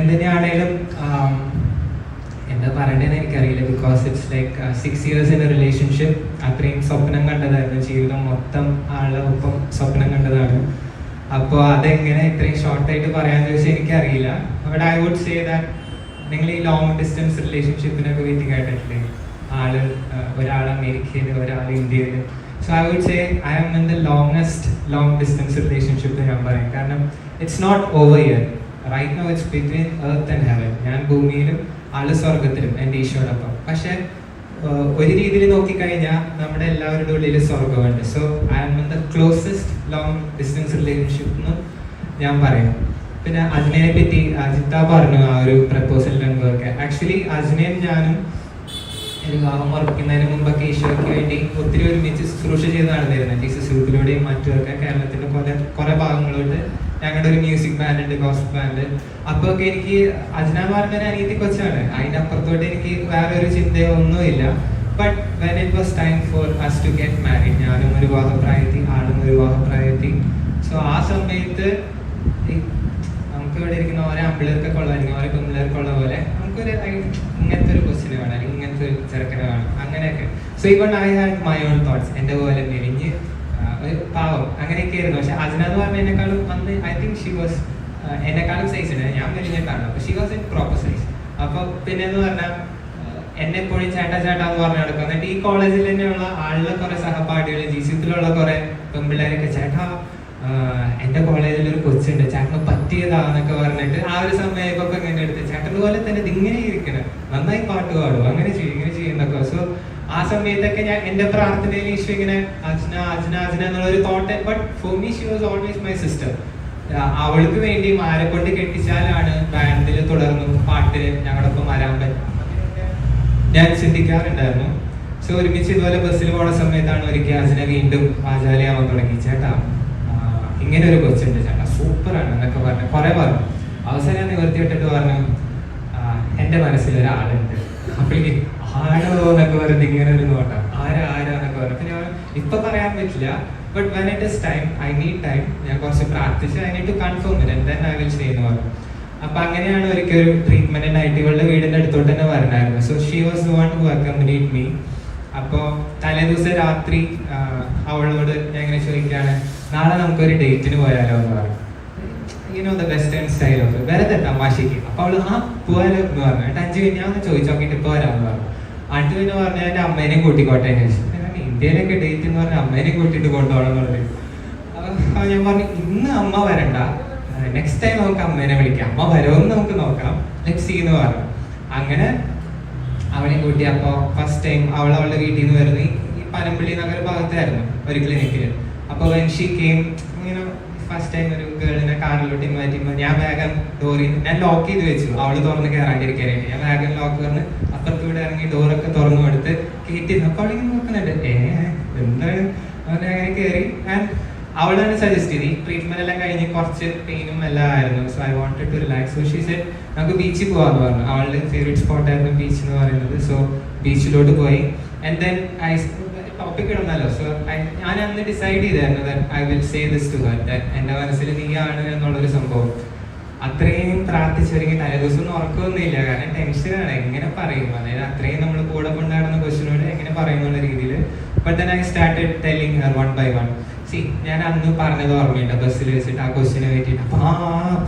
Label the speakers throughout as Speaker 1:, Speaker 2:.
Speaker 1: എന്തിനാണേലും എന്താ പറയണ്ടതെന്ന് എനിക്കറിയില്ല. Because it's like six years in a relationship അത്രയും സ്വപ്നം കണ്ടതായിരുന്നു. ജീവിതം മൊത്തം ആളുടെ ഒപ്പം സ്വപ്നം കണ്ടതാണ്. അപ്പോൾ അതെങ്ങനെ ഇത്രയും ഷോർട്ടായിട്ട് പറയാൻ ചോദിച്ചാൽ എനിക്കറിയില്ല. But I would say that നിങ്ങൾ ഈ ലോങ് ഡിസ്റ്റൻസ് റിലേഷൻഷിപ്പിനൊക്കെ വീട്ടിൽ കേട്ടിട്ടില്ലേ? ആൾ ഒരാൾ അമേരിക്കയിൽ ഒരാൾ ഇന്ത്യയിൽ so I would say I am in the longest long distance relationship ഞാൻ പറയും. കാരണം it's not over year right no it's between earth and heaven ഞാൻ ഭൂമിയിലും ആൾ സ്വർഗത്തിലും എന്റെ ഈശോടൊപ്പം പക്ഷേ ഒരു രീതിയിൽ നോക്കിക്കഴിഞ്ഞാൽ നമ്മുടെ എല്ലാവരുടെ ഉള്ളിൽ സ്വർഗമുണ്ട് so I am the closest long distance relationship എന്ന് ഞാൻ പറയാം. പിന്നെ അജ്നയെ പറ്റി അജിത്ത പറഞ്ഞു ആ ഒരു പ്രപ്പോസൽ രംഗമൊക്കെ ആക്ച്വലി അജ്നയും ഞാനും വിവാഹം ഉറപ്പിക്കുന്നതിന് മുമ്പൊക്കെ ഈശോയ്ക്ക് വേണ്ടി ഒത്തിരി ഒരുമിച്ച് ശുശ്രൂഷ ചെയ്ത് നടന്നിരുന്നത് ജീസസ് യൂത്തിലൂടെയും മറ്റുമൊക്കെ കേരളത്തിന്റെ കുറെ കുറെ ഭാഗങ്ങളിലോട്ട് ഞങ്ങളുടെ ഒരു മ്യൂസിക് ബാൻഡ് ഉണ്ട് കോസ്റ്റ് ബാൻഡ് അപ്പൊ ഒക്കെ എനിക്ക് അജ്ന പറഞ്ഞ അനിയത്തി കൊച്ചാണ്. അതിന്റെ അപ്പുറത്തോട്ട് എനിക്ക് വേറെ ഒരു ചിന്തയോ ഒന്നുമില്ല. But when it was time for us to get married ഞാനും ഒരു വിവാഹപ്രായത്തിൽ ആളും ഒരു വിവാഹപ്രായത്തിൽ സോ ആ സമയത്ത് നമുക്ക് ഇവിടെ ഇരിക്കുന്ന ഓരോ അമ്പിളർക്കൊക്കെ കൊള്ളായിരിക്കും ഓരോ പെമ്പിളർക്കുള്ള പോലെ നമുക്കൊരു ഇങ്ങനത്തെ ഒരു ക്വസ്റ്റിന് വേണം. അല്ലെങ്കിൽ ഇങ്ങനത്തെ ഒരു ചെറുക്കനെ വേണം. അങ്ങനെയൊക്കെ. So even I have my own thoughts എന്റെ പോലെ ഒരു പാവം അങ്ങനെയൊക്കെ ആയിരുന്നു പക്ഷെ അജ്നാദ് പറഞ്ഞതിനേക്കാളും വന്ന് ഐ തിങ്ക് ഷി വാസ് എന്നെക്കാളും സൈസ് ഉണ്ട്. ഞാൻ മെലിഞ്ഞിട്ടാണ് അപ്പൊ she was in proper size അപ്പൊ പിന്നെ എന്ന് പറഞ്ഞാൽ എന്നെ എപ്പോഴും ചേട്ടാ ചേട്ടാ എന്ന് പറഞ്ഞു നടക്കും. എന്നിട്ട് ഈ കോളേജിൽ തന്നെയുള്ള ആളുടെ കുറെ സഹപാഠികൾ ജിസിത്തിലുള്ള കുറെ പെൺപിള്ളേരൊക്കെ ചേട്ടാ എന്റെ കോളേജിൽ ഒരു കൊച്ചുണ്ട്. ചേട്ടന് പറ്റിയതാന്നൊക്കെ പറഞ്ഞിട്ട് ആ ഒരു സമയത്തൊക്കെ ഇങ്ങനെ എടുത്ത് ചേട്ടൻ പോലെ തന്നെ ഇങ്ങനെ ഇരിക്കണം. നന്നായി പാട്ട് പാടും. അങ്ങനെ ചെയ്യും ഇങ്ങനെ ചെയ്യുന്നൊക്കെ ആ സമയത്തൊക്കെ ഞാൻ എന്റെ പ്രാർത്ഥനയിൽ ഈശോ ഇങ്ങനെ അജ്ന അജ്ന അജ്ന എന്നുള്ള ഒരു thought but for me she was always my sister അവൾക്ക് വേണ്ടി ആരെ കൊണ്ട് കെട്ടിച്ചാലാണ് ബാൻഡിൽ തുടർന്നു പാട്ടിന് ഞങ്ങളൊപ്പം വരാൻ പറ്റും ഞാൻ ചിന്തിക്കാറുണ്ടായിരുന്നു. സോ ഒരുമിച്ച് ഇതുപോലെ ബസ്സിൽ പോണ സമയത്താണ് ഒരിക്കൽ അജ്ന വീണ്ടും ആചാര്യാവാൻ തുടങ്ങി. ചേട്ടാ ഇങ്ങനെ ഒരു കൊച്ചുണ്ട് ചേട്ടാ. സൂപ്പറാണ് എന്നൊക്കെ പറഞ്ഞു. കുറെ പറഞ്ഞു. അവസാനം നിവർത്തി ഇട്ടിട്ട് പറഞ്ഞു എന്റെ മനസ്സിൽ ഒരാളുണ്ട് അപ്പോഴേക്ക് ആരോ എന്നൊക്കെ പറയുന്നത് ഇങ്ങനെ ഒരു നോട്ടാണ് ആരാ ആരാ എന്നൊക്കെ പറഞ്ഞു പിന്നെ ഞാൻ ഇപ്പൊ പറയാൻ പറ്റില്ല but when it is time I need time ഞാൻ കുറച്ച് practice I to confirm it എന്താ ഐ വിൽ ചെയ്യുന്നു പറഞ്ഞു അപ്പൊ അങ്ങനെയാണ് ഒരിക്കൽ ഒരു ട്രീറ്റ്മെന്റിനായിട്ട് ഇവളുടെ വീടിന്റെ അടുത്തോട്ട് തന്നെ വരണായിരുന്നു so she was one work accompanied me അപ്പോ തലേ ദിവസം രാത്രി അവളോട് ഞാൻ ഇങ്ങനെ ചോദിക്കുകയാണ് നാളെ നമുക്കൊരു ഡേറ്റിന് പോയാലോ? എന്ന് പറഞ്ഞു. You know the western style of വെറുതെ തമാശയ്ക്ക്. അപ്പൊ അവൾ ആ പോയാലോ? എന്ന് പറഞ്ഞു. അഞ്ചു കഴിഞ്ഞാൽ ഒന്ന് ചോദിച്ചു നോക്കിയിട്ട് പോരാന്ന് പറഞ്ഞു. അഞ്ചു പിന്നെ പറഞ്ഞാൽ എന്റെ അമ്മേനെയും കൂട്ടിക്കോട്ടെ എന്ന് ഇന്ത്യയിലൊക്കെ ഡേറ്റ് എന്ന് പറഞ്ഞാൽ അമ്മേനെയും കൂട്ടിയിട്ട് കൊണ്ടുപോകണം എന്ന് പറഞ്ഞു അപ്പൊ ഞാൻ പറഞ്ഞു ഇന്ന് അമ്മ വരണ്ട. നെക്സ്റ്റ് ടൈം നമുക്ക് അമ്മേനെ വിളിക്കാം. അമ്മ വരുമെന്ന് നമുക്ക് നോക്കാം ലെറ്റ് സീ എന്ന് പറഞ്ഞു. അങ്ങനെ അവളെ കൂട്ടി അപ്പോൾ ഫസ്റ്റ് ടൈം അവൾ അവളുടെ വീട്ടിൽ നിന്ന് വരുന്നത് ഈ- പനമ്പള്ളി നഗര ഭാഗത്തായിരുന്നു ഒരു ക്ലിനിക്കിൽ അപ്പോൾ when she came first time ഒരു ഗേളിനെ കാറിലോട്ട് ഇൻവൈറ്റ് ചെയ്യുമ്പോൾ ഞാൻ വേഗം ഡോറി ഞാൻ ലോക്ക് ചെയ്ത് വെച്ചു. അവൾ തുറന്ന് കയറാണ്ടിരിക്കാനായിട്ട് ഞാൻ വേഗം ലോക്ക് പറഞ്ഞ് ഇവിടെ ഇറങ്ങി ഡോറൊക്കെ തുറന്നു കൊടുത്ത് കയറ്റി അപ്പൊ അവളിങ്ങനെ നോക്കുന്നുണ്ട്. ഏ എന്താണ് അവനെ അങ്ങനെ കയറി ആൻഡ് അവളാണ് സജസ്റ്റ് ചെയ്ത്. ഈ ട്രീറ്റ്മെന്റ് എല്ലാം കഴിഞ്ഞ് കുറച്ച് പെയിനും എല്ലാം ആയിരുന്നു. So I wanted to relax so she said നമുക്ക് ബീച്ചിൽ പോവാന്ന് പറഞ്ഞു. അവളുടെ ഫേവറേറ്റ് സ്പോട്ടായിരുന്നു ബീച്ച് എന്ന് പറയുന്നത്. സോ ബീച്ചിലോട്ട് പോയി. ആൻഡ് ദെൻ ഐ ടോപ്പിക് ഇടുന്നല്ലോ. സോ ഞാൻ അന്ന് ഡിസൈഡ് ചെയ്തായിരുന്നു I will say this to her എന്റെ മനസ്സിൽ നീയാണ് എന്നുള്ളൊരു സംഭവം. അത്രയും പ്രാർത്ഥിച്ചൊരുങ്ങി തലേ ദിവസം ഒന്നും ഉറക്കമൊന്നുമില്ല കാരണം ടെൻഷനാണ് എങ്ങനെ പറയും? അതായത് അത്രയും നമ്മൾ കൂടെ കൊണ്ടാടുന്ന ക്വസ്റ്റിനോട് എങ്ങനെ പറയും എന്നുള്ള രീതിയിൽ but I started telling her one by one see ഞാൻ അന്ന് പറഞ്ഞത് ഓർമ്മയുണ്ട്. ബസ്സിൽ വെച്ചിട്ട് ആ ക്വസ്റ്റിനെ പറ്റിയിട്ട്. ആ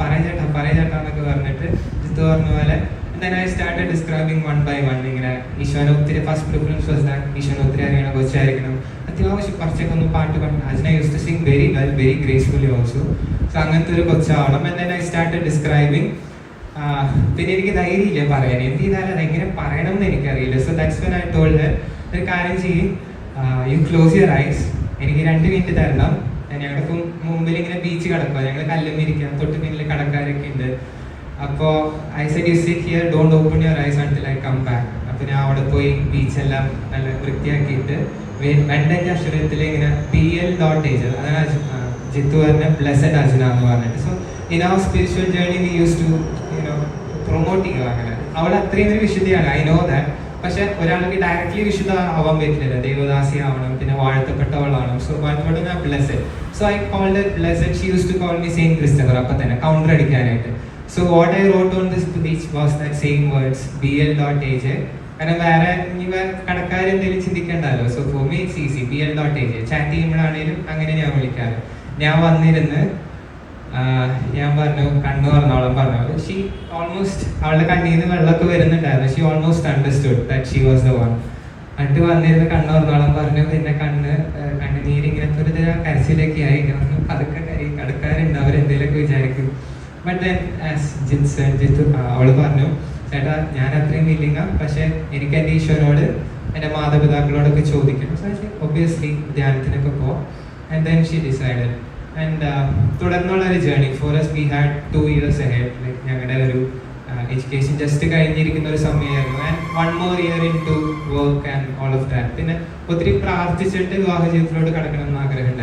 Speaker 1: പറയാ ചേട്ടാ പറയാ ചേട്ടാ എന്നൊക്കെ പറഞ്ഞിട്ട് ജിത്ത് പറഞ്ഞ പോലെ then I started describing one by one. ഇങ്ങനെ ഈശോനെ ഒത്തിരി ഫസ്റ്റ് പ്രിഫറൻസ് വാസ് ദാറ്റ് ഈശോനെ ഒത്തിരി അറിയണം കൊച്ചായിരിക്കണം അത്യാവശ്യം കുറച്ചൊക്കെ ഒന്ന് പാട്ട് പാടും Ajna used to sing very well very gracefully also so അങ്ങനത്തെ ഒരു കൊച്ചാവണം. And then I started describing പിന്നെ എനിക്ക് ധൈര്യമില്ല പറയാൻ. എന്ത് ചെയ്താലും അതെങ്ങനെ പറയണം എന്ന് എനിക്കറിയില്ല. So that's when I told ഒരു കാര്യം ചെയ്യും. യു ക്ലോസ് യുവർ ഐസ് എനിക്ക് രണ്ട് മിനിറ്റ് തരണം. ഞങ്ങളുടെ മുമ്പിൽ ഇങ്ങനെ ബീച്ച് കിടക്കുക ഞങ്ങൾ കല്ലും കല്ലുമിരിക്കാം തൊട്ട് പിന്നിൽ കടക്കാരൊക്കെ ഉണ്ട്. അപ്പോ I said you sit here don't open your eyes until I come back അപ്പൊ ഞാൻ അവിടെ പോയി ബീച്ചെല്ലാം നല്ല വൃത്തിയാക്കിയിട്ട് വെണ്ടന്റെ അക്ഷരത്തിൽ ഇങ്ങനെ പി എൽ ഡോട്ട് ഏജ് അതാണ് ജിത്തു പറഞ്ഞ ബ്ലെസഡ് അർജുന എന്ന് പറഞ്ഞിട്ട്. So in a spiritual journey we used to you know promote ചെയ്യുക അങ്ങനെ അവിടെ അത്രയും ഒരു വിശുദ്ധിയാണ് ഐ നോ ദാറ്റ് പക്ഷെ ഒരാൾക്ക് ഡയറക്ട്ലി വിശുദ്ധ ആവാൻ പറ്റില്ല ദൈവദാസി ആവണം പിന്നെ വാഴ്ത്തപ്പെട്ടവളാണ് so blessed so I called blessed she used to call me same Christopher അപ്പം തന്നെ കൗണ്ടർ അടിക്കാനായിട്ട്. So what I wrote on this page was that same words, J കാരണം വേറെ ഇനി കടക്കാർ എന്തെങ്കിലും ചിന്തിക്കണ്ടല്ലോ so for me it's easy B L dot A J chat ചെയ്യുമ്പോഴാണേലും അങ്ങനെ ഞാൻ വിളിക്കാറ്. ഞാൻ വന്നിരുന്ന് ഞാൻ പറഞ്ഞു കണ്ണു പറഞ്ഞോളം. പറഞ്ഞു ഷീ ഓൾമോസ്റ്റ് അവളുടെ കണ്ണിൽ നിന്ന് വെള്ളമൊക്കെ വരുന്നുണ്ടായിരുന്നു. She almost understood that she was the one എന്നിട്ട് വന്നിരുന്ന് കണ്ണു പറഞ്ഞോളം പറഞ്ഞു പിന്നെ കണ്ണ് ആഹ് ഒരു കരച്ചിലൊക്കെ ആയി. പറഞ്ഞു പതുക്കെ കരി കടക്കാരുണ്ട്. അവരെന്തെങ്കിലുമൊക്കെ വിചാരിക്കും. ബട്ട് ദെൻ ആസ് പറഞ്ഞു ചേട്ടാ ഞാൻ അത്രയും വില്ലിങ്ങ പക്ഷെ എനിക്ക് എന്റെ ഈശ്വരനോട് എന്റെ മാതാപിതാക്കളോടൊക്കെ ചോദിക്കണം. സോ ഒബ്വിയസ്ലി ധ്യാനത്തിനൊക്കെ പോവാം and then she decide and തുടർന്നുള്ള ഒരു journey for us we had two years head like ഞങ്ങളുടെ ഒരു എഡ്യൂക്കേഷൻ ജസ്റ്റ് കഴിഞ്ഞിരിക്കുന്ന ഒരു സമയമായിരുന്നു and one more year in to work and all of that പിന്നെ ഒത്തിരി പ്രാർത്ഥിച്ചിട്ട് വിവാഹ ജീവിതത്തിലോട്ട് കടക്കണം എന്ന് ആഗ്രഹം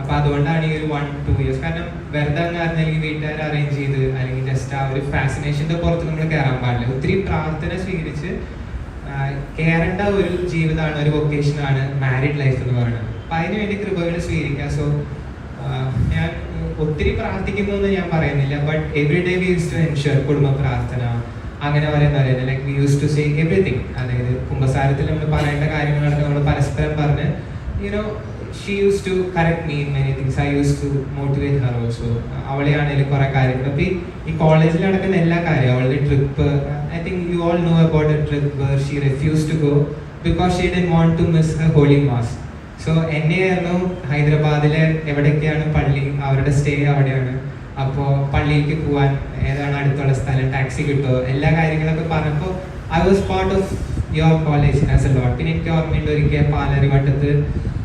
Speaker 1: അപ്പൊ അതുകൊണ്ടാണ് ഈ ഒരു വൺ ടു ഇയേഴ്സ് കാരണം വെറുതെ അങ്ങ് വീട്ടുകാർ അറേഞ്ച് ചെയ്ത് അല്ലെങ്കിൽ ജസ്റ്റ് ആ ഒരു ഫാസിനേഷന്റെ പുറത്ത് നമ്മൾ കയറാൻ പാടില്ല. ഒത്തിരി പ്രാർത്ഥന സ്വീകരിച്ച് കയറേണ്ട ഒരു ജീവിതമാണ് ഒരു വൊക്കേഷൻ ആണ് മാരീഡ് ലൈഫ് എന്ന് പറയുന്നത്. അപ്പൊ അതിനുവേണ്ടി കൃപകൾ സ്വീകരിക്കുക സോ ഞാൻ ഒത്തിരി പ്രാർത്ഥിക്കുന്നു എന്ന് ഞാൻ പറയുന്നില്ല. But every day we used to ensure കുടുംബ പ്രാർത്ഥന അങ്ങനെ പറയുന്ന പറയുന്നത് like we used to say everything അതായത് കുംഭസാരത്തിൽ നമ്മൾ പറയേണ്ട കാര്യങ്ങളൊക്കെ നമ്മൾ പരസ്പരം പറഞ്ഞ് you know she used to correct me many things I used to motivate her also അവളെയാണെങ്കിലും കുറെ കാര്യങ്ങൾ. അപ്പൊ ഈ- കോളേജിൽ നടക്കുന്ന എല്ലാ കാര്യവും അവളുടെ trip I think you all know about a trip she refuse to go because she D want to miss her holy mass so എന്നെയായിരുന്നു ഹൈദരാബാദിലെ എവിടെയൊക്കെയാണ് പള്ളി അവരുടെ സ്റ്റേ അവിടെയാണ്. അപ്പോൾ പള്ളിയിലേക്ക് പോകാൻ ഏതാണ് അടുത്തുള്ള സ്ഥലം ടാക്സി കിട്ടുമോ എല്ലാ കാര്യങ്ങളൊക്കെ പറഞ്ഞപ്പോൾ I was part of your college as a lot പിന്നെ എനിക്ക് ഓർമ്മയുണ്ട് ഒരിക്കൽ പാലാരിവട്ടത്ത്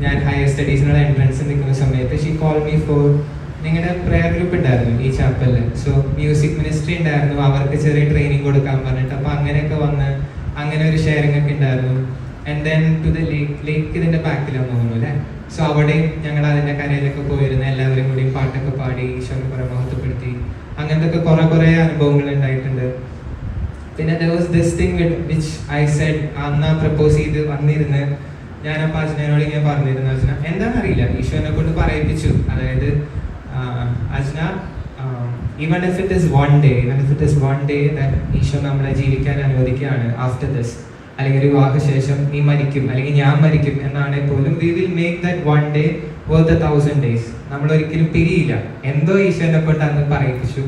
Speaker 1: ഞാൻ ഹയർ സ്റ്റഡീസിനുള്ള എൻട്രൻസ് നിൽക്കുന്ന സമയത്ത് ഷീ കോൾ മീ ഫോർ നിങ്ങളുടെ പ്രെയർ ഗ്രൂപ്പ് ഉണ്ടായിരുന്നു ഈ ചാപ്പലിൽ സോ മ്യൂസിക് മിനിസ്ട്രി ഉണ്ടായിരുന്നു. അവർക്ക് ചെറിയ ട്രെയിനിങ് കൊടുക്കാൻ പറഞ്ഞിട്ട് അപ്പോൾ അങ്ങനെയൊക്കെ വന്ന് അങ്ങനെ ഒരു ഷെയറിംഗ് ഒക്കെ ഉണ്ടായിരുന്നു. And then to the lake lake ഇതിന്റെ ബാക്കിലാണ് തോന്നുന്നു അല്ലേ? സോ അവിടെയും ഞങ്ങൾ അതിന്റെ കരയിലൊക്കെ പോയിരുന്നു എല്ലാവരും കൂടി പാട്ടൊക്കെ പാടി ഈശോനെ കുറെ മഹത്വപ്പെടുത്തി അങ്ങനത്തെ ഒക്കെ കുറെ കുറെ അനുഭവങ്ങൾ ഉണ്ടായിട്ടുണ്ട്. പിന്നെ there was this thing which I said അന്ന് പ്രപ്പോസ് ചെയ്ത് വന്നിരുന്ന്. ഞാൻ അപ്പം അജ്നയോട് ഇങ്ങനെ പറഞ്ഞിരുന്നു അജ്ന എന്താണെന്നറിയില്ല. ഈശോനെ കൊണ്ട് പറയിപ്പിച്ചു. അതായത് Ajna even if it is one day even if it is one day Isho നമ്മളെ ജീവിക്കാൻ അനുവദിക്കുകയാണ് ആഫ്റ്റർ ദിസ് അല്ലെങ്കിൽ ഒരു വിവാഹശേഷം നീ മരിക്കും അല്ലെങ്കിൽ ഞാൻ മരിക്കും എന്നാണെങ്കിൽ പോലും we will make that one day worth a thousand days നമ്മൾ ഒരിക്കലും പിരിയില്ല. എന്തോ ഈശോനെ കൊണ്ട് അന്ന് പറയിപ്പിച്ചു.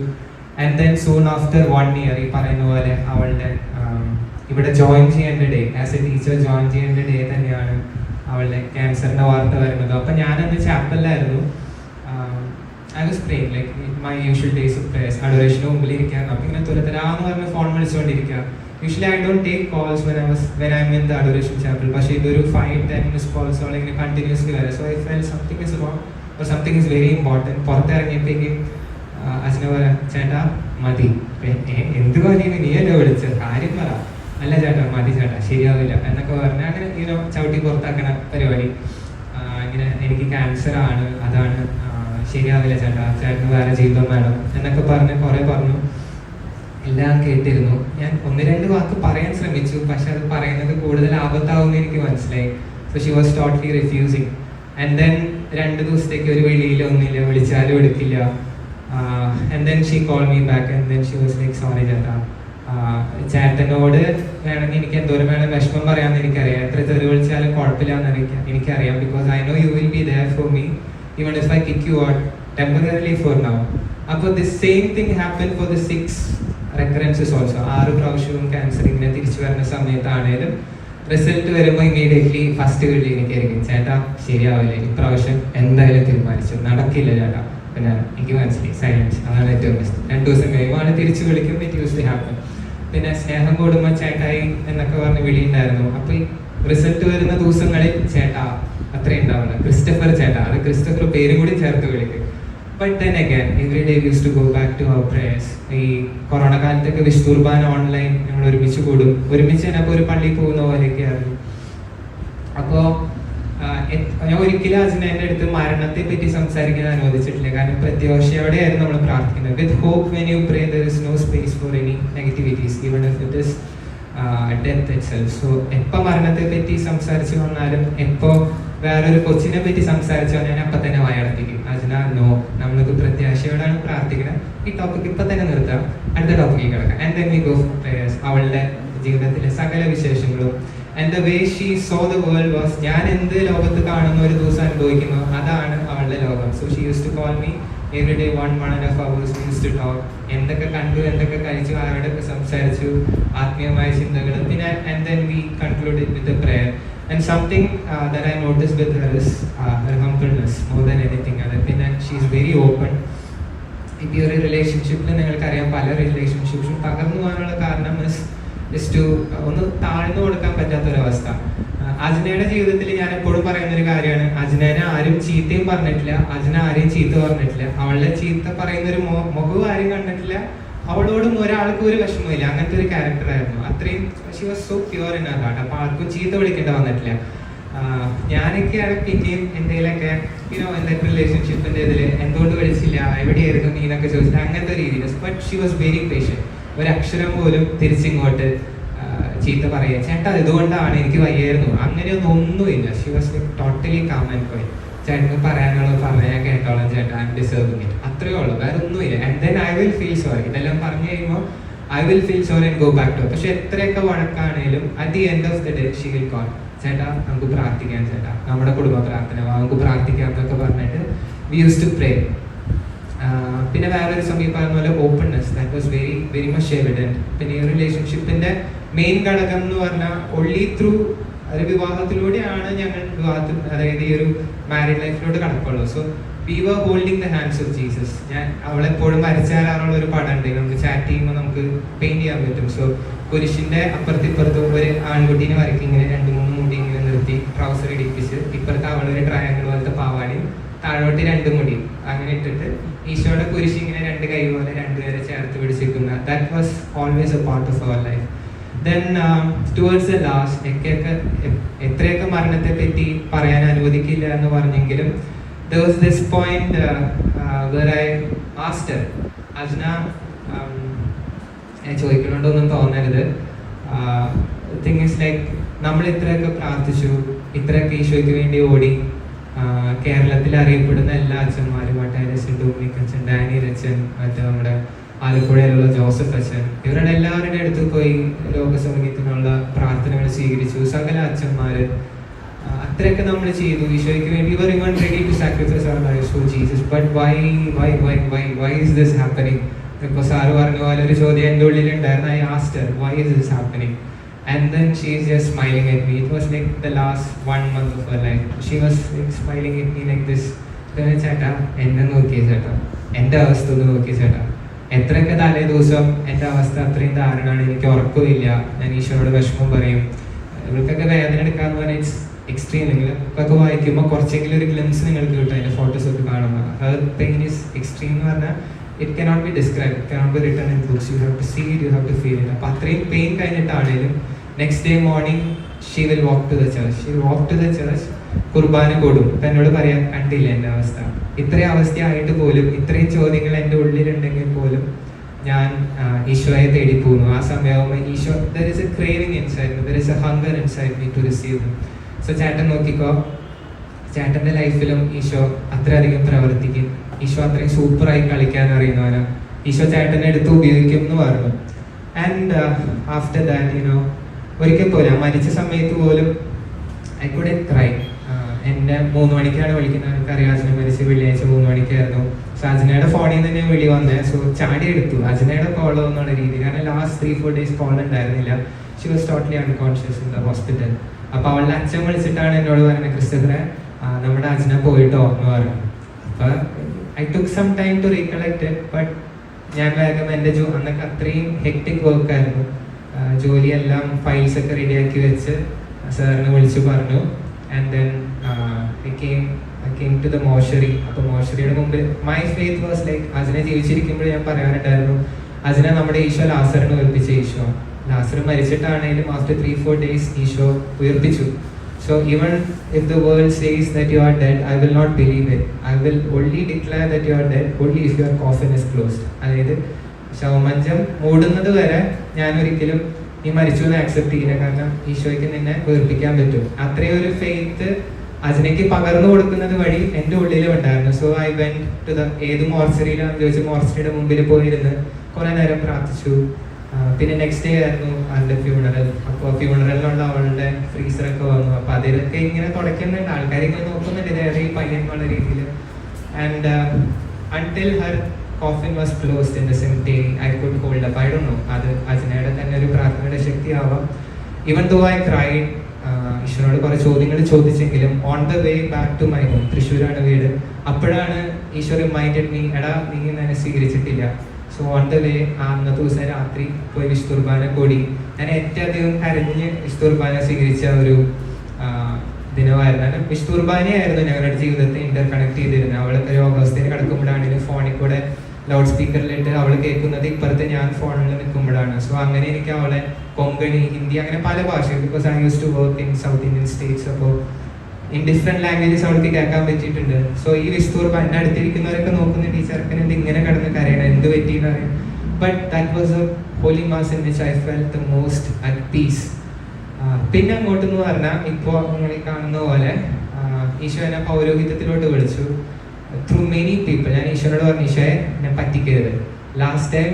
Speaker 1: And then soon after one year ഈ പറയുന്ന പോലെ അവളുടെ ആം, ഇവിടെ ജോയിൻ ചെയ്യേണ്ട day as a teacher join ചെയ്യേണ്ട ഡേ തന്നെയാണ് അവളുടെ ക്യാൻസറിന്റെ വാർത്ത വരുന്നത്. അപ്പം ഞാനന്ന് ചാപ്പലിലായിരുന്നു I was praying like my usual days of prayers അഡോറേഷന് മുമ്പിൽ ഇരിക്കാൻ അപ്പം ഇങ്ങനെ തുരത്തരാന്ന് പറഞ്ഞ് phone വിളിച്ചുകൊണ്ടിരിക്കുക usually I don't take calls when I was when I mean the adoration chapel പക്ഷേ ഇതൊരു ഫൈവ് ടെൻ മിസ് കോൾസ് ഇങ്ങനെ കണ്ടിന്യൂസ്ലി വരാം. So I felt something is wrong something is very important പുറത്തിറങ്ങിയപ്പോഴേക്കും അച്ഛനെ പറയാം ചേട്ടാ മതി. എന്ത് നീ എന്നെ വിളിച്ചത്? കാര്യം പറ. അല്ല ചേട്ടാ മതി ചേട്ടാ. ശരിയാവില്ല. എന്നൊക്കെ പറഞ്ഞാൽ അങ്ങനെ ഇങ്ങനെ ചവിട്ടി പുറത്താക്കണ പരിപാടി. ഇങ്ങനെ എനിക്ക് ക്യാൻസർ ആണ് അതാണ്. ശരിയാവില്ല ചേട്ടാ. ചേട്ടന് വേറെ ജീവിതം വേണം എന്നൊക്കെ പറഞ്ഞ് കുറെ പറഞ്ഞു. എല്ലാം കേട്ടിരുന്നു. ഞാൻ ഒന്ന് രണ്ട് വാക്ക് പറയാൻ ശ്രമിച്ചു. പക്ഷെ അത് പറയുന്നത് കൂടുതൽ ആപത്താവുമെന്ന് എനിക്ക് മനസ്സിലായി. So she was totally refusing and then രണ്ട് ദിവസത്തേക്ക് ഒരു വെളിയിലോ ഒന്നുമില്ല. വിളിച്ചാലും എടുക്കില്ല. And then she call me back and then she was like sorry ചേട്ടാ. ആഹ് ചേട്ടനോട് വേണമെങ്കിൽ എനിക്ക് എന്തോരം വേണം വിഷമം പറയാമെന്ന് എനിക്കറിയാം. എത്ര തെറി വിളിച്ചാലും കുഴപ്പമില്ലാന്ന് അറിയിക്കാം. എനിക്ക് എനിക്കറിയാം because I know you will be there for me even if I kick you out temporary for now അപ്പോൾ the same thing happen for the six recurrences also ആറ് പ്രാവശ്യവും ക്യാൻസർ ഇങ്ങനെ തിരിച്ചു വരുന്ന സമയത്താണേലും റിസൾട്ട് വരുമ്പോൾ ഇമീഡിയറ്റ്ലി ഫസ്റ്റ് വീട്ടിൽ എനിക്കായിരിക്കും ചേട്ടാ ശരിയാവില്ല. ഇപ്രാവശ്യം എന്തായാലും തീരുമാനിച്ചു. നടക്കില്ല ചേട്ടാ. പിന്നെ എനിക്ക് മനസ്സിലായി. സൈലൻസ് അതാണ് ഏറ്റവും ബെസ്റ്റ് രണ്ട് ദിവസം കഴിയുമ്പോൾ തിരിച്ചു വിളിക്കും ഇറ്റ് ഹാപ്പൻ പിന്നെ സ്നേഹം കൂടുമ്പോൾ ചേട്ടായി എന്നൊക്കെ പറഞ്ഞ് വിളിയുണ്ടായിരുന്നു. അപ്പൊ ഈ റിസൾട്ട് വരുന്ന ദിവസങ്ങളിൽ ചേട്ടാ അത്രയും ഉണ്ടാവില്ല. ക്രിസ്റ്റഫർ ചേട്ടാ. അത് ക്രിസ്റ്റഫർ പേരും കൂടി ചേർത്ത് വിളിക്കും. But every day use to go back to our prayers ഈ കൊറോണ കാലത്തൊക്കെ വിഷ്ണുർബാൻ ഓൺലൈൻ ഞങ്ങൾ ഒരുമിച്ച് കൂടും. ഒരുമിച്ച് തന്നെ അപ്പോൾ ഒരു പള്ളിയിൽ പോകുന്ന പോലെയൊക്കെ ആയിരുന്നു അപ്പോൾ ഞാൻ ഒരിക്കലും അജിനെ എന്റെ അടുത്ത് മരണത്തെ പറ്റി സംസാരിക്കാൻ അനുവദിച്ചിട്ടില്ല. കാരണം പ്രത്യാശയോടെയായിരുന്നു നമ്മൾ പ്രാർത്ഥിക്കുന്നത്? With hope when you pray there is no space for any negativities even if it is death itself so എപ്പോൾ മരണത്തെ പറ്റി സംസാരിച്ചു വന്നാലും എപ്പോൾ വേറൊരു കൊച്ചിനെ പറ്റി സംസാരിച്ചു ഞാൻ അപ്പൊ തന്നെ വായടപ്പിക്കും അജ്ന നോ നമ്മൾക്ക് പ്രത്യാശയോടാണ് പ്രാർത്ഥിക്കണം. ഈ ടോപ്പിക് ഇപ്പൊ തന്നെ നിർത്താം. അടുത്ത ടോപ്പിക്കിൽ കിടക്കാം. And then we go prayers അവളുടെ ജീവിതത്തിലെ സകല വിശേഷങ്ങളും and the way she saw the world was ഞാൻ എന്ത് ലോകത്ത് കാണുന്ന ഒരു ദിവസം അനുഭവിക്കുന്നു. അതാണ് അവളുടെ ലോകം. So she use to call me every day one one and half hours use to talk എന്തൊക്കെ കണ്ടു എന്തൊക്കെ കഴിച്ചു ആരോടൊക്കെ സംസാരിച്ചു ആത്മീയമായ ചിന്തകൾ പിന്നെ and then we conclude with prayer and something there I notice with her is her humbleness more than anything അത് പിന്നെ ഷീ ഈസ് വെരി ഓപ്പൺ ഇപ്പോൾ ഈ ഒരു റിലേഷൻഷിപ്പിൽ നിങ്ങൾക്കറിയാം പല റിലേഷൻഷിപ്സും തകർന്നു പോകാനുള്ള കാരണം ഇസ് ടു ഒന്ന് താഴ്ന്നു കൊടുക്കാൻ പറ്റാത്ത ഒരവസ്ഥ അജ്നയുടെ ജീവിതത്തിൽ ഞാൻ എപ്പോഴും പറയുന്ന ഒരു കാര്യമാണ്. അജ്നനെ ആരും ചീത്തയും പറഞ്ഞിട്ടില്ല. അജ്ന ആരെയും ചീത്ത പറഞ്ഞിട്ടില്ല. അവളുടെ ചീത്ത പറയുന്ന ഒരു മുഖവും ആരും കണ്ടിട്ടില്ല. അവളോടും ഒരാൾക്കും ഒരു വിഷമമില്ല അങ്ങനത്തെ ഒരു ക്യാരക്ടർ ആയിരുന്നു. അത്രയും ഷി സോ പ്യുവർ ഇൻ അതാണ് അപ്പൊ ആർക്കും ചീത്ത വിളിക്കേണ്ട വന്നിട്ടില്ല. ഞാനൊക്കെയാണ് പിന്നെയും എന്തെങ്കിലുമൊക്കെ യുനോ എന്തൊക്കെ റിലേഷൻഷിപ്പിന്റെ ഇതിൽ എന്തുകൊണ്ട് വിളിച്ചില്ല? എവിടെയായിരുന്നു നീ എന്നൊക്കെ ചോദിച്ചിട്ട് അങ്ങനത്തെ രീതിയിൽ. But she was very patient ഒരു അക്ഷരം പോലും തിരിച്ചിങ്ങോട്ട് ചീത്ത പറയുക. ചേട്ടാ ഇതുകൊണ്ടാണ് എനിക്ക് വയ്യായിരുന്നു. അങ്ങനെയൊന്നും ഒന്നുമില്ല. She was totally calm and പോയി ചേട്ടന് പറയാനുള്ളത് പറയാൻ കേട്ടോളാം ചേട്ടാ. ഐ ഡിസേർവിങ് ഇറ്റ് അത്രയേ ഉള്ളൂ. വേറെ ഒന്നുമില്ല. And then I will feel sorry ഇതെല്ലാം പറഞ്ഞു കഴിയുമ്പോൾ I will feel sorry and go back to പക്ഷെ എത്രയൊക്കെ വഴക്കാണേലും at the end of the day she will call ചേട്ടാ നമുക്ക് പ്രാർത്ഥിക്കാം ചേട്ടാ. നമ്മുടെ കുടുംബ പ്രാർത്ഥന നമുക്ക് പ്രാർത്ഥിക്കാം എന്നൊക്കെ പറഞ്ഞിട്ട് വി യൂസ് ടു പ്രേ പിന്നെ വേറൊരു സമയം പറഞ്ഞ പോലെ openness that was very very much evident പിന്നെ ഈ റിലേഷൻഷിപ്പിന്റെ മെയിൻ ഘടകം എന്ന് പറഞ്ഞാൽ ഒള്ളി ത്രൂ ഒരു വിവാഹത്തിലൂടെയാണ് ഞങ്ങൾ വിവാഹത്തിൽ അതായത് ഈ ഒരു മാരീഡ് ലൈഫിലൂടെ കടക്കുള്ളൂ. So we were holding the hands of Jesus ഞാൻ അവളെപ്പോഴും വരച്ചാലുള്ള ഒരു പടം ഉണ്ട് നമുക്ക് ചാറ്റ് ചെയ്യുമ്പോൾ നമുക്ക് പെയിന്റ് ചെയ്യാൻ പറ്റും. സോ കുരിശിന്റെ അപ്പുറത്ത് ഇപ്പുറത്തും ഒരു ആൺകുട്ടീനെ വരയ്ക്കും. ഇങ്ങനെ രണ്ട് മൂന്ന് മുടി ഇങ്ങനെ നിർത്തി ട്രൗസർ ഇടിപ്പിച്ച് ഇപ്പുറത്ത് അവളൊരു ട്രയാങ്കിൾ പോലത്തെ പാവാടിയും താഴോട്ട് രണ്ട് മുടി. ഇട്ടിട്ട് ഈശോയുടെ കുരിശ് ഇങ്ങനെ രണ്ട് കൈ പോലെ രണ്ടുപേരെ ചേർത്ത് പിടിച്ചിരിക്കുന്ന. That was always a part of our life then towards a last എക്കെയൊക്കെ എത്രയൊക്കെ മരണത്തെ പറ്റി പറയാൻ അനുവദിക്കില്ല എന്ന് പറഞ്ഞെങ്കിലും there was where I asked Ajna, um, ഞാൻ ചോദിക്കണോണ്ടൊന്നും തോന്നരുത്. തിങ് ഇസ് ലൈക്ക് നമ്മൾ ഇത്രയൊക്കെ പ്രാർത്ഥിച്ചു ഇത്രയൊക്കെ ഈശോയ്ക്ക് വേണ്ടി ഓടി കേരളത്തിൽ അറിയപ്പെടുന്ന എല്ലാ അച്ഛന്മാരും വട്ടാരച്ചൻ ഡാനി അച്ഛൻ മറ്റേ നമ്മുടെ ആലപ്പുഴയിലുള്ള ജോസഫ് അച്ഛൻ ഇവരുടെ എല്ലാവരുടെ അടുത്ത് പോയി ലോകസംഗീതത്തിനുള്ള പ്രാർത്ഥനകൾ സ്വീകരിച്ചു. സകല അച്ഛന്മാര് അത്രയൊക്കെ നമ്മൾ ചെയ്തു. ഈശോയ്ക്ക് വേണ്ടി we even ready to sacrifice our life for Jesus but why why why why why is this happening ഇപ്പൊ സാറ് പറഞ്ഞ പോലെ ഒരു ചോദ്യം എന്റെ ഉള്ളിൽ ഉണ്ടായിരുന്നു I Aster why is this happening and then she's just smiling at me. It was like the last one month of her life. She was like, smiling at me like this. ചേട്ടാ എന്നെ നോക്കിയ ചേട്ടാ. എന്റെ അവസ്ഥ ഒന്ന് നോക്കിയ ചേട്ടാ. എത്രയൊക്കെ തലേ ദിവസം എന്റെ അവസ്ഥ അത്രയും ദാരുണമാണ് എനിക്ക് ഉറക്കമില്ല. ഞാൻ ഈശോയോട് വിഷമം പറയും. ഇവർക്കൊക്കെ വേദന എടുക്കാന്ന് പറഞ്ഞാൽ ഇറ്റ്സ് എക്സ്ട്രീം നിങ്ങൾ ഒക്കെ വായിക്കുമ്പോൾ കുറച്ചെങ്കിലും ഒരു ഗ്ലിംസ് നിങ്ങൾക്ക് കിട്ടും. അതിന്റെ ഫോട്ടോസ് ഒക്കെ കാണുമ്പോൾ ഹെർ പെയിൻ ഈസ് എക്സ്ട്രീം എന്ന് പറഞ്ഞാൽ it cannot be describe cannot be written in books you have to see it you have to feel it അപ്പോൾ അത്രയും pain കഴിഞ്ഞിട്ടാണേലും next day morning she will walk to the church she walk to the church കുർബാന കൂടും. എന്നോട് പറയാൻ കണ്ടില്ല എന്റെ അവസ്ഥ. ഇത്രയും അവസ്ഥയായിട്ട് പോലും ഇത്രയും ചോദ്യങ്ങൾ എന്റെ ഉള്ളിലുണ്ടെങ്കിൽ പോലും ഞാൻ ഈശോയെ തേടി പോകുന്നു. ആ സമയമാകുമ്പോൾ Isho there is a craving inside there is a hunger inside me to receive so ചേട്ടൻ നോക്കിക്കോ. ചേട്ടന്റെ ലൈഫിലും ഈശോ അത്രയധികം പ്രവർത്തിക്കും. ഈശോ അത്രയും സൂപ്പറായി കളിക്കാൻ അറിയുന്നവനാണ് ഈശോ ചേട്ടനെ എടുത്ത് ഉപയോഗിക്കും എന്ന് പറഞ്ഞു. ആൻഡ് ആഫ്റ്റർ ദാറ്റ് യുനോ ഒരിക്കൽ പോലും ഞാൻ മരിച്ച സമയത്ത് പോലും ഐ കുഡ് ക്രൈ എന്നെ മൂന്ന് മണിക്കാണ് വിളിക്കുന്നത്. എനിക്ക് അറിയാം അച്ഛനെ മരിച്ച് വെള്ളിയാഴ്ച മൂന്ന് മണിക്കായിരുന്നു. സോ അജ്നയുടെ ഫോണിൽ നിന്ന് തന്നെ വിളി വന്നേ. സോ ചാടി എടുത്തു. അജനയുടെ കോൾ എന്നുള്ള രീതി. കാരണം last three four days call ഉണ്ടായിരുന്നില്ല. She was totally unconscious in the hospital അപ്പൊ അവളുടെ അച്ഛൻ വിളിച്ചിട്ടാണ് എന്നോട് പറഞ്ഞത് ക്രിസ്റ്റഫറെ നമ്മുടെ അച്ഛനെ പോയിട്ടോ എന്ന് പറഞ്ഞു. അപ്പൊ I took some time to recollect but ഞാൻ വേഗം എന്റെ ജോ അന്നൊക്കെ അത്രയും ഹെക്ടിക് വർക്ക് ആയിരുന്നു. ആ, ജോലിയെല്ലാം ഫയൽസ് ഒക്കെ റെഡിയാക്കി വെച്ച് സാറിനെ വിളിച്ചു പറഞ്ഞു. And then came to the mortuary അപ്പോൾ മോഷറിയുടെ മുമ്പിൽ മൈ ഫെയ്ത്ത് വാസ് ലൈക്ക് അജിനെ ജീവിച്ചിരിക്കുമ്പോൾ ഞാൻ പറയാറുണ്ടായിരുന്നു അജിനെ നമ്മുടെ ഈശോ ലാസറിനെ ഉയർപ്പിച്ച ഈശോ. ലാസർ മരിച്ചിട്ടാണെങ്കിലും after three four days Isho ഉയർപ്പിച്ചു. So even if the world says that you are dead I will not believe it I will only declare that you are dead only if your coffin is closed അതായത് ശവമഞ്ചം മൂടുന്നത് വരെ ഞാൻ ഒരിക്കലും നീ മരിച്ചു എന്ന് accept ചെയ്യില്ല. കാരണം ഈശോയ്ക്ക് നിന്നെ വേർപ്പിക്കാൻ പറ്റും. അത്രയും ഒരു ഫെയ്ത്ത് അജിനയ്ക്ക് പകർന്നു കൊടുക്കുന്നത് വഴി എന്റെ ഉള്ളിലും ഉണ്ടായിരുന്നു. So I went to the ഏത് മോർച്ചറിയിലാണെന്ന് ചോദിച്ചു മോർച്ചറിയുടെ മുമ്പിൽ പോയിരുന്ന് കുറെ നേരം പ്രാർത്ഥിച്ചു. പിന്നെ നെക്സ്റ്റ് ഡേ ആയിരുന്നു അവളുടെ ഫ്യൂണറൽ അപ്പോൾ ഫ്യൂണറലിലുള്ള അവളുടെ ഫ്രീസറൊക്കെ വന്നു. അപ്പോൾ അതിലൊക്കെ ഇങ്ങനെ തുടയ്ക്കുന്നുണ്ട്. ആൾക്കാർ ഇങ്ങനെ നോക്കുന്നുണ്ട് ഈ പയ്യൻ എന്നുള്ള രീതിയിൽ. And until her coffin was closed in the same thing I could hold up I Dr know അത് അജിനയുടെ തന്നെ ഒരു പ്രാർത്ഥനയുടെ ശക്തിയാവാം. ഈവൻ ദോ ഐ ക്രൈഡ് ഈശ്വരനോട് കുറേ ചോദ്യങ്ങൾ ചോദിച്ചെങ്കിലും on the way back to my home തൃശ്ശൂരാണ് വീട്. അപ്പോഴാണ് ഈശ്വർ റിമൈൻഡഡ് മീ എടാ നീ എന്നെ സ്വീകരിച്ചിട്ടില്ല. സോ ഓൺ ദ വേ ആ അന്നത്തെ ദിവസം രാത്രി പോയി വിഷ്ണുർബാന കൂടി. ഞാൻ ഏറ്റവും അധികം കരഞ്ഞ് വിഷ്ണുർബാന സ്വീകരിച്ച ഒരു ദിനമായിരുന്നു. കാരണം വിഷ്ണുർബാനയായിരുന്നു ഞങ്ങളുടെ ജീവിതത്തെ ഇന്റർ കണക്ട് ചെയ്തിരുന്നത് അവളൊക്കെ രോഗാവസ്ഥയിൽ കിടക്കുമ്പോഴാണെങ്കിലും ഫോണിൽ കൂടെ ലൗഡ് സ്പീക്കറിലിട്ട് അവൾ കേൾക്കുന്നത് ഇപ്പുറത്ത് ഞാൻ ഫോണിൽ നിൽക്കുമ്പോഴാണ് സോ അങ്ങനെ എനിക്ക് അവളെ കൊങ്കണി ഹിന്ദി അങ്ങനെ പല ഭാഷകൾ because I use to work in South Indian states അപ്പോൾ ഇൻ ഡിഫറെന്റ് ലാംഗ്വേജസ് അവൾക്ക് കേൾക്കാൻ പറ്റിയിട്ടുണ്ട്. സോ ഈ വിസ്തൂർ എന്റെ അടുത്തിരിക്കുന്നവരൊക്കെ നോക്കുന്ന ടീച്ചർക്ക് എന്ത് ഇങ്ങനെ കിടന്ന് കരയണം. എന്ത് പറ്റിയെന്ന് അറിയാം. But that was a holy mass in which I felt the most at peace പിന്നെ അങ്ങോട്ടെന്ന് പറഞ്ഞാൽ ഇപ്പോൾ നിങ്ങൾ കാണുന്ന പോലെ ഈശോ എന്നെ പൗരോഹിത്യത്തിലോട്ട് വിളിച്ചു. ത്രൂ മെനി പീപ്പിൾ ഞാൻ ഈശ്വരനോട് പറഞ്ഞു ഈശോയെ എന്നെ പറ്റിക്കരുത്. ലാസ്റ്റ് ടൈം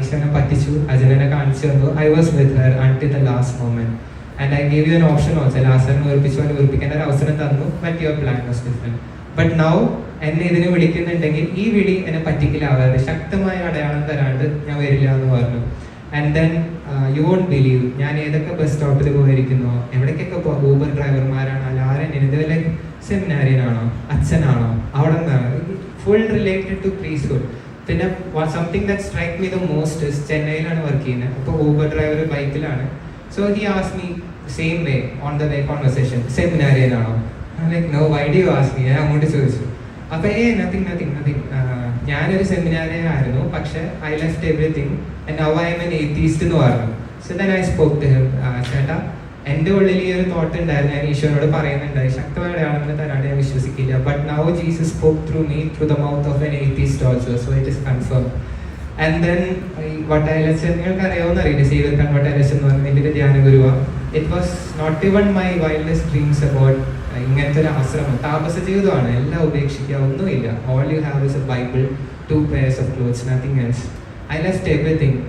Speaker 1: ഈശോ എന്നെ പറ്റിച്ചു. അജനെ കാണിച്ചു തന്നു. I was with her until the last moment and I gave you an option also last വേർപ്പിച്ചു അവനെ വേർപ്പിക്കേണ്ട ഒരു അവസരം തന്നു. But your plan was different but now എന്നെ ഇതിന് വിളിക്കുന്നുണ്ടെങ്കിൽ ഈ വിളി എന്നെ പറ്റിക്കലാവാതെ ശക്തമായ അടയാളം തരാണ്ട് ഞാൻ വരില്ല എന്ന് പറഞ്ഞു. And then you won't believe ഞാൻ ഏതൊക്കെ ബസ് സ്റ്റോപ്പിൽ പോയിരിക്കുന്നു എവിടേക്കൊക്കെ ഊബർ ഡ്രൈവർമാരാണ് അല്ല ആരെന്നെ എനിക്ക് സെമിനാരിയനാണോ? അച്ഛനാണോ? അവിടെ നിന്നാണ് ഫുൾ റിലേറ്റഡ് ടു പ്രീസ്ഹുഡ് പിന്നെ something that strike me the most ചെന്നൈയിലാണ് work ചെയ്യുന്നത്. അപ്പോൾ Uber driver ബൈക്കിലാണ്. So he ask me same way on the way conversation സെമിനാരിയനാണോ? Like no why you ask me ഞാൻ അങ്ങോട്ട് ചോദിച്ചു. അപ്പൊ ഏ നത്തിങ് നത്തിങ് നത്തിങ് ഞാനൊരു seminarian ആയിരുന്നു പക്ഷെ I left everything now I am an atheist എന്ന് പറഞ്ഞു. So then I spoke to him ചേട്ടാ എന്റെ ഉള്ളിൽ ഈ ഒരു തോട്ട് ഉണ്ടായിരുന്നു. ഞാൻ ഈശോനോട് പറയുന്നുണ്ടായി ശക്തമായ അടയാളങ്ങൾ തരാണ്ട് ഞാൻ വിശ്വസിക്കില്ല. But now Jesus spoke through me through the mouth of an atheist also so it is confirm and then വട്ടായലച്ചൻ നിങ്ങൾക്ക് അറിയാവുന്ന അറിയില്ല ഖാൻ വട്ടായലച്ചൻ എന്ന് പറഞ്ഞ എന്റെ ഒരു ധ്യാന ഗുരുവ. It was not even my wildest dreams about ഇങ്ങനത്തെ ഒരു ആശ്രമം താപസ ജീവിതമാണ്. എല്ലാം ഉപേക്ഷിക്കുക. ഒന്നുമില്ല. All you have is a Bible two pairs of clothes nothing else I lost everything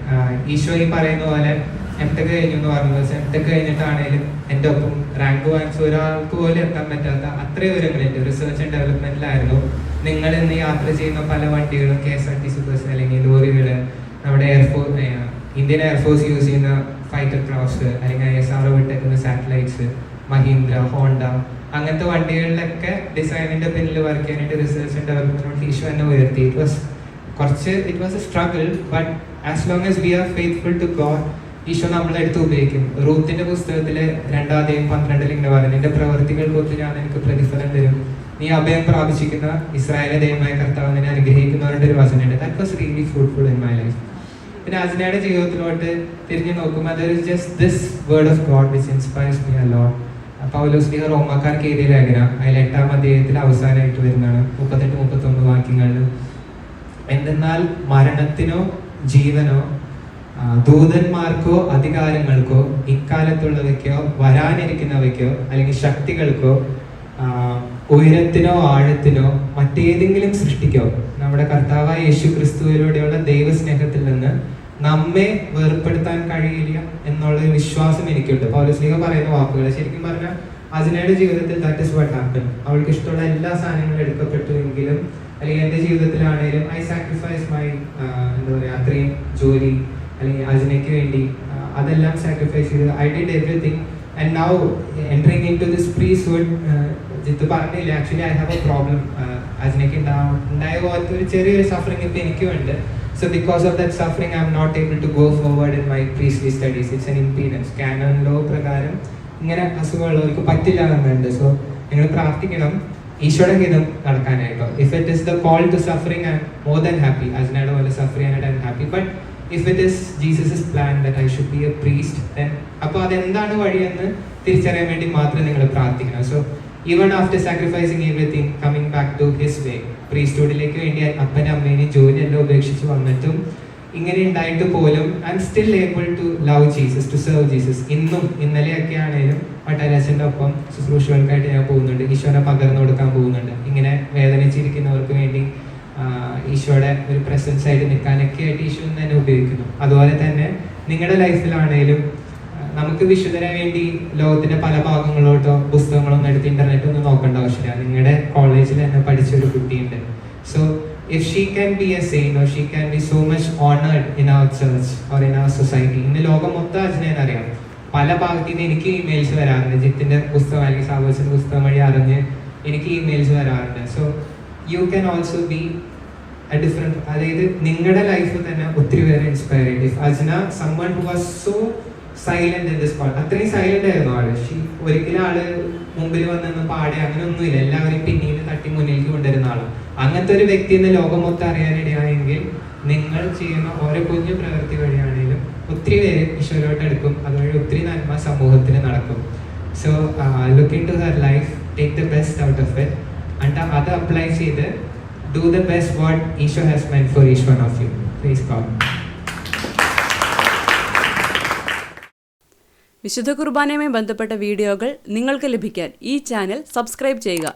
Speaker 1: Isho ഈ പറയുന്ന പോലെ എം ടെക് കഴിഞ്ഞു എന്ന് പറഞ്ഞത് എം ടെക് കഴിഞ്ഞിട്ടാണേലും എന്റെ ഒപ്പം റാങ്ക് വാങ്ങിച്ച ഒരാൾക്ക് പോലും എത്താൻ പറ്റാത്ത അത്രയും ഗ്രേറ്റ് റിസർച്ച് ആൻഡ് ഡെവലപ്മെന്റിലായിരുന്നു നിങ്ങൾ ഇന്ന് യാത്ര ചെയ്യുന്ന പല വണ്ടികളും K S R T C bus അല്ലെങ്കിൽ ലോറികൾ നമ്മുടെ air force Indian air force use ചെയ്യുന്ന ഫൈറ്റർ ക്രാഫ്റ്റ്സ് അല്ലെങ്കിൽ എസ് ആർ വിട്ടേക്കുന്ന സാറ്റലൈറ്റ്സ് മഹീന്ദ്ര ഹോണ്ട അങ്ങനത്തെ വണ്ടികളിലൊക്കെ ഡിസൈനിന്റെ പിന്നിൽ വർക്ക് ചെയ്യാനായിട്ട് റിസർച്ച് ആൻഡ് ഡെവലപ്മെന്റ് ഇഷ്യൂ തന്നെ ഉയർത്തി. ഇറ്റ് വാസ് കുറച്ച് it was a struggle but as long as we are faithful to God Isho നമ്മൾ എടുത്ത് ഉപയോഗിക്കും റൂത്തിന്റെ പുസ്തകത്തിലെ രണ്ടാമതെയും പന്ത്രണ്ടിൽ ഇങ്ങനെ പറയുന്നത് നിന്റെ പ്രവർത്തികൾക്കൊത്ത് ഞാൻ എനിക്ക് പ്രതിഫലം തരും. നീ അഭയം പ്രാപിച്ചിരിക്കുന്ന ഇസ്രായേലെ ദൈവമായ കർത്താവ് നിന്നെ അനുഗ്രഹിക്കുന്നവരുടെ ഒരു വചനമുണ്ട്. That was really fruitful in my life പിന്നെ അജ്നയുടെ ജീവിതത്തിലോട്ട് തിരിഞ്ഞു നോക്കുമ്പോൾ അതൊരു just this word of God which inspires me അല്ലോ പൗലോസ് ലീഹ റോമാക്കാർക്ക് എഴുതിയ ലേഖനം അതിൽ എട്ടാം അധ്യായത്തിൽ അവസാനമായിട്ട് വരുന്നതാണ്. മുപ്പത്തെട്ട് മുപ്പത്തൊമ്പത് വാക്യങ്ങളിൽ എന്തെന്നാൽ മരണത്തിനോ ജീവനോ ദൂതന്മാർക്കോ അധികാരങ്ങൾക്കോ ഇക്കാലത്തുള്ളവയ്ക്കോ വരാനിരിക്കുന്നവയ്ക്കോ അല്ലെങ്കിൽ ശക്തികൾക്കോ ഉയരത്തിനോ ആഴത്തിനോ മറ്റേതെങ്കിലും സൃഷ്ടിക്കോ നമ്മുടെ കർത്താവായ യേശു ക്രിസ്തുവിലൂടെയുള്ള ദൈവസ്നേഹത്തിൽ നിന്ന് നമ്മെ വേർപ്പെടുത്താൻ കഴിയില്ല എന്നുള്ള വിശ്വാസം എനിക്കുണ്ട്. പൗലസ്ലിക പറയുന്ന വാക്കുകൾ ശരിക്കും പറഞ്ഞാൽ അജിനയുടെ ജീവിതത്തിൽ ദാറ്റ് ഇസ് അവൾക്ക് ഇഷ്ടമുള്ള എല്ലാ സാധനങ്ങളും എടുക്കപ്പെട്ടു എങ്കിലും അല്ലെങ്കിൽ എന്റെ ജീവിതത്തിലാണെങ്കിലും ഐ സാക്രിഫൈസ് മൈ എന്താ പറയുക അത്രയും ജോലി അല്ലെങ്കിൽ അജിനയ്ക്ക് വേണ്ടി അതെല്ലാം സാക്രിഫൈസ് ചെയ്ത് I did everything and now entering into this this പ്രീസ് വുഡ് ജിത്ത് പറഞ്ഞില്ല actually I have a problem അജിനയ്ക്ക് ഉണ്ടാവും ഉണ്ടായ പോലത്തെ ഒരു ചെറിയൊരു സഫറിങ് ഇപ്പം എനിക്കും ഉണ്ട് so because of that suffering I am not able to go forward in my priestly studies it's an impedance canon law പ്രകാരം ഇങ്ങനെ അസുഖമുള്ളവർക്ക് പറ്റില്ല എന്നുണ്ട്. സോ നിങ്ങൾ പ്രാർത്ഥിക്കണം ഈശോയുടെ ഹിതം നടക്കാനായിട്ടോ. If it is the call to suffering I more than happy അജ്നയുടെ പോലെ suffer ചെയ്യാനായിട്ട് I am happy but if it is Jesus plan that I should be a priest then അപ്പോൾ അതെന്താണ് വഴിയെന്ന് തിരിച്ചറിയാൻ വേണ്ടി മാത്രം നിങ്ങൾ പ്രാർത്ഥിക്കണം. So even after sacrificing everything coming back to his way പ്രീസ്റ്റോഡിലേക്ക് വേണ്ടി അപ്പനും അമ്മേനെയും ജോലിയെല്ലാം ഉപേക്ഷിച്ച് വന്നിട്ടും ഇങ്ങനെ ഉണ്ടായിട്ട് പോലും I am still able to love Jesus to serve Jesus ഇന്നും ഇന്നലെയൊക്കെ ആണെങ്കിലും പട്ടാരാജന്റെ ഒപ്പം ശുശ്രൂഷകൾക്കായിട്ട് ഞാൻ പോകുന്നുണ്ട്. ഈശോനെ പകർന്നു കൊടുക്കാൻ പോകുന്നുണ്ട്. ഇങ്ങനെ വേദനിച്ചിരിക്കുന്നവർക്ക് വേണ്ടി ഈശോയുടെ ഒരു പ്രസൻസ് ആയിട്ട് നിൽക്കാനൊക്കെ ആയിട്ട് ഈശോ തന്നെ ഉപയോഗിക്കുന്നു. അതുപോലെ തന്നെ നിങ്ങളുടെ ലൈഫിലാണേലും നമുക്ക് വിശുദ്ധനെ വേണ്ടി ലോകത്തിന്റെ പല ഭാഗങ്ങളോട്ടോ പുസ്തകങ്ങളൊന്നും എടുത്ത് ഇന്റർനെറ്റ് ഒന്നും നോക്കേണ്ട ആവശ്യമില്ല. നിങ്ങളുടെ കോളേജിൽ തന്നെ പഠിച്ച ഒരു കുട്ടിയുണ്ട്. So if she can be a saint or she can be so much honoured in our church or in our society ഇന്ന് ലോകം മൊത്തം അജ്ഞാൻ അറിയാം. പല ഭാഗത്തു നിന്ന് എനിക്ക് ഇമെയിൽസ് വരാറുണ്ട്. ജിത്തിന്റെ പുസ്തകം അല്ലെങ്കിൽ സാഹോസിന്റെ പുസ്തകം വഴി അറിഞ്ഞ് എനിക്ക് ഇമെയിൽസ് വരാറുണ്ട്. So you can also be different അതായത് നിങ്ങളുടെ ലൈഫ് തന്നെ ഒത്തിരി പേരെ ഇൻസ്പയർ ചെയ്യും Ajna someone was so silent in this പാട്ട് അത്രയും സൈലന്റ് ആയിരുന്നു ആൾ. ഒരിക്കലും ആൾ മുമ്പിൽ വന്നു പാടെ അങ്ങനെ ഒന്നുമില്ല. എല്ലാവരെയും പിന്നീട് തട്ടി മുന്നിലേക്ക് കൊണ്ടുവരുന്ന ആൾ. അങ്ങനത്തെ ഒരു വ്യക്തി എന്ന് ലോകം മൊത്തം അറിയാനിടയായെങ്കിൽ നിങ്ങൾ ചെയ്യുന്ന ഓരോ കുഞ്ഞു പ്രവൃത്തി വഴിയാണെങ്കിലും ഒത്തിരി പേര് ഈശ്വരോട്ട് എടുക്കും അതുവഴി ഒത്തിരി നന്മ സമൂഹത്തിൽ നടക്കും. So look into her life take the best out of it അത് അപ്ലൈ ചെയ്ത് do the best what Isha has meant for each one of you. Praise God.
Speaker 2: വിശുദ്ധ കുർബാനയുമായി ബന്ധപ്പെട്ട വീഡിയോകൾ നിങ്ങൾക്ക് ലഭിക്കാൻ ഈ ചാനൽ സബ്സ്ക്രൈബ് ചെയ്യുക